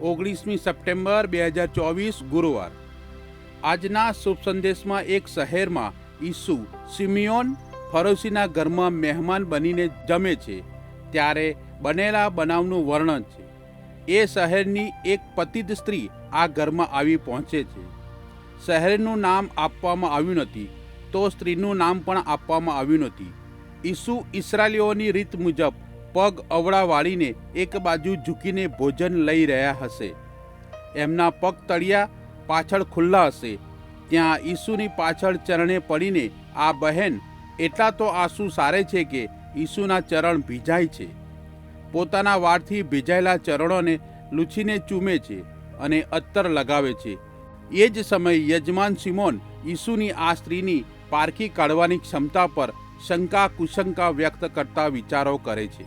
ઓગણીસમી સપ્ટેમ્બર બે હજાર ચોવીસ ગુરુવાર. આજના શુભ સંદેશમાં એક શહેરમાં ઈસુ સિમિયોન ફરોશીના ઘરમાં મહેમાન બનીને જમે છે, ત્યારે બનેલા બનાવનું વર્ણન છે. એ શહેરની એક પતિત સ્ત્રી આ ઘરમાં આવી પહોંચે છે. શહેરનું નામ આપવામાં આવ્યું નથી, તો સ્ત્રીનું નામ પણ આપવામાં આવ્યું નથી. ઈસુ ઇસરાયલીઓની રીત મુજબ પગ અવળા વાળીને એક બાજુ ઝૂકીને ભોજન લઈ રહ્યા હશે. એમના પગ તળિયા પાછળ ખુલ્લા હશે. ત્યાં ઈસુની પાછળ ચરણે પડીને આ બહેન એટલા તો આંસુ સારે છે કે ઈસુના ચરણ ભીજાય છે. પોતાના વાળથી ભીજાયેલા ચરણોને લૂછીને ચૂમે છે અને અત્તર લગાવે છે. એ જ સમયે યજમાન સિમોન ઈસુની આ સ્ત્રીની પારખી કાઢવાની ક્ષમતા પર શંકા કુશંકા વ્યક્ત કરતા વિચારો કરે છે.